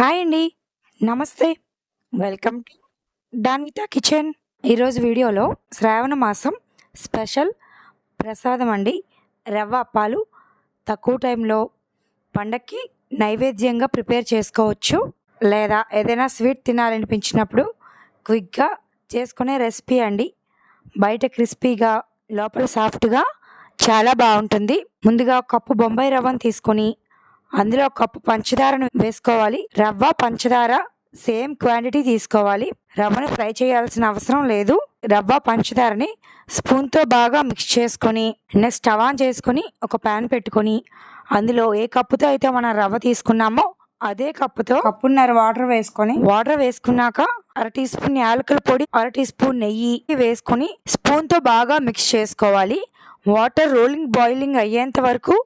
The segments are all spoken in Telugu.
హాయ్ అండి. నమస్తే. Welcome to Danvita kitchen. ఈరోజు వీడియోలో శ్రావణ మాసం స్పెషల్ ప్రసాదం అండి. రవ్వ అప్పాలు తక్కువ టైంలో పండక్కి నైవేద్యంగా ప్రిపేర్ చేసుకోవచ్చు. లేదా ఏదైనా స్వీట్ తినాలనిపించినప్పుడు క్విక్గా చేసుకునే రెసిపీ అండి. బయట క్రిస్పీగా లోపల సాఫ్ట్గా చాలా బాగుంటుంది. ముందుగా కప్పు బొంబాయి రవ్వను తీసుకొని అందులో ఒక కప్పు పంచదారను వేసుకోవాలి. రవ్వ పంచదార సేమ్ క్వాంటిటీ తీసుకోవాలి. రవ్వను ఫ్రై చేయాల్సిన అవసరం లేదు. రవ్వ పంచదారని స్పూన్తో బాగా మిక్స్ చేసుకొని నెక్స్ట్ స్టవ్ ఆన్ చేసుకొని ఒక ప్యాన్ పెట్టుకొని అందులో ఏ కప్పుతో అయితే మనం రవ్వ తీసుకున్నామో అదే కప్పుతో కప్పున్నర వాటర్ వేసుకొని వాటర్ వేసుకున్నాక అర టీ స్పూన్ యాలకుల పొడి అర టీ స్పూన్ నెయ్యి వేసుకొని స్పూన్తో బాగా మిక్స్ చేసుకోవాలి. వాటర్ రోలింగ్ బాయిలింగ్ అయ్యేంత వరకు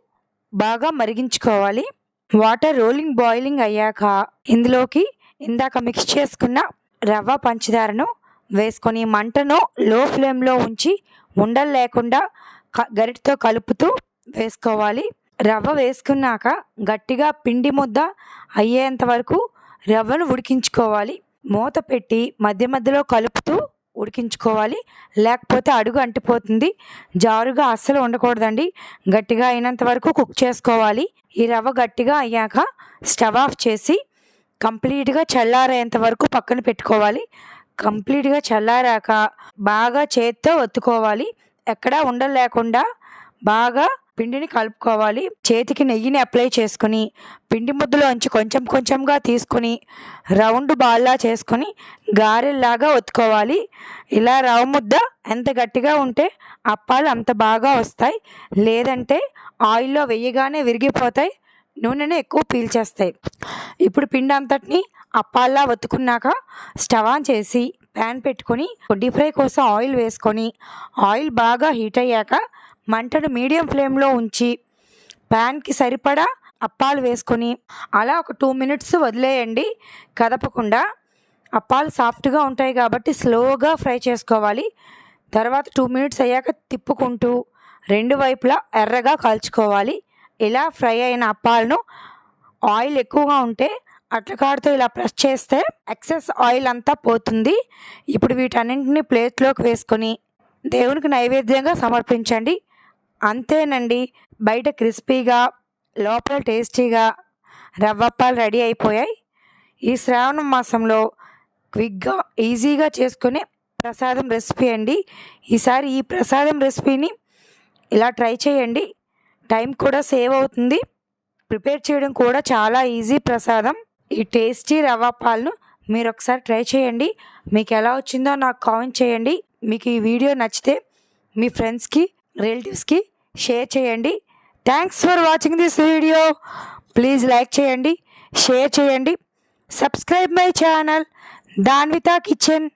బాగా మరిగించుకోవాలి. వాటర్ రోలింగ్ బాయిలింగ్ అయ్యాక ఇందులోకి ఇందాక మిక్స్ చేసుకున్న రవ్వ పంచదారను వేసుకొని మంటను లో ఫ్లేమ్లో ఉంచి ఉండలు లేకుండా గరిటతో కలుపుతూ వేసుకోవాలి. రవ్వ వేసుకున్నాక గట్టిగా పిండి ముద్ద అయ్యేంత వరకు రవ్వను ఉడికించుకోవాలి. మూత పెట్టి మధ్య మధ్యలో కలుపుతూ ఉడికించుకోవాలి. లేకపోతే అడుగు అంటిపోతుంది. జారుగా అస్సలు ఉండకూడదండి. గట్టిగా అయినంత వరకు కుక్ చేసుకోవాలి. ఈ రవ్వ గట్టిగా అయ్యాక స్టవ్ ఆఫ్ చేసి కంప్లీట్గా చల్లారేంత వరకు పక్కన పెట్టుకోవాలి. కంప్లీట్గా చల్లారాక బాగా చేత్తో ఒత్తుకోవాలి. ఎక్కడా ఉండలేకుండా బాగా పిండిని కలుపుకోవాలి. చేతికి నెయ్యిని అప్లై చేసుకుని పిండి ముద్దలోంచి కొంచెం కొంచెంగా తీసుకొని రౌండ్ బాల్లా చేసుకొని గారెల్లాగా ఒత్తుకోవాలి. ఇలా రవ్వ ముద్ద ఎంత గట్టిగా ఉంటే అప్పాలు అంత బాగా వస్తాయి. లేదంటే ఆయిల్లో వేయగానే విరిగిపోతాయి. నూనెనే ఎక్కువ పీల్చేస్తాయి. ఇప్పుడు పిండి అంతటిని అప్పాల్లా ఒత్తుకున్నాక స్టవ్ ఆన్ చేసి ప్యాన్ పెట్టుకొని డీప్ ఫ్రై కోసం ఆయిల్ వేసుకొని ఆయిల్ బాగా హీట్ అయ్యాక మంటను మీడియం ఫ్లేమ్లో ఉంచి ప్యాన్కి సరిపడా అప్పాలు వేసుకొని అలా ఒక టూ మినిట్స్ వదిలేయండి. కదపకుండా అప్పాలు సాఫ్ట్గా ఉంటాయి కాబట్టి స్లోగా ఫ్రై చేసుకోవాలి. తర్వాత టూ మినిట్స్ అయ్యాక తిప్పుకుంటూ రెండు వైపులా ఎర్రగా కాల్చుకోవాలి. ఇలా ఫ్రై అయిన అప్పాలను ఆయిల్ ఎక్కువగా ఉంటే అట్లకాడుతో ఇలా ప్రెస్ చేస్తే ఎక్సెస్ ఆయిల్ అంతా పోతుంది. ఇప్పుడు వీటన్నింటిని ప్లేట్లోకి వేసుకొని దేవునికి నైవేద్యంగా సమర్పించండి. అంతేనండి. బయట క్రిస్పీగా లోపల టేస్టీగా రవ్వప్పాలు రెడీ అయిపోయాయి. ఈ శ్రావణ మాసంలో క్విక్గా ఈజీగా చేసుకునే ప్రసాదం రెసిపీ అండి. ఈసారి ఈ ప్రసాదం రెసిపీని ఇలా ట్రై చేయండి. టైం కూడా సేవ్ అవుతుంది. ప్రిపేర్ చేయడం కూడా చాలా ఈజీ ప్రసాదం. ఈ టేస్టీ రవ్వ పాలను మీరు ఒకసారి ట్రై చేయండి. మీకు ఎలా వచ్చిందో నాకు కామెంట్ చేయండి. మీకు ఈ వీడియో నచ్చితే మీ ఫ్రెండ్స్కి రిలేటివ్స్కి షేర్ చేయండి. Thanks for watching this video please like చేయండి షేర్ చేయండి. Subscribe my channel Danvita kitchen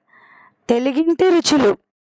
తెలుగింటి రుచులు.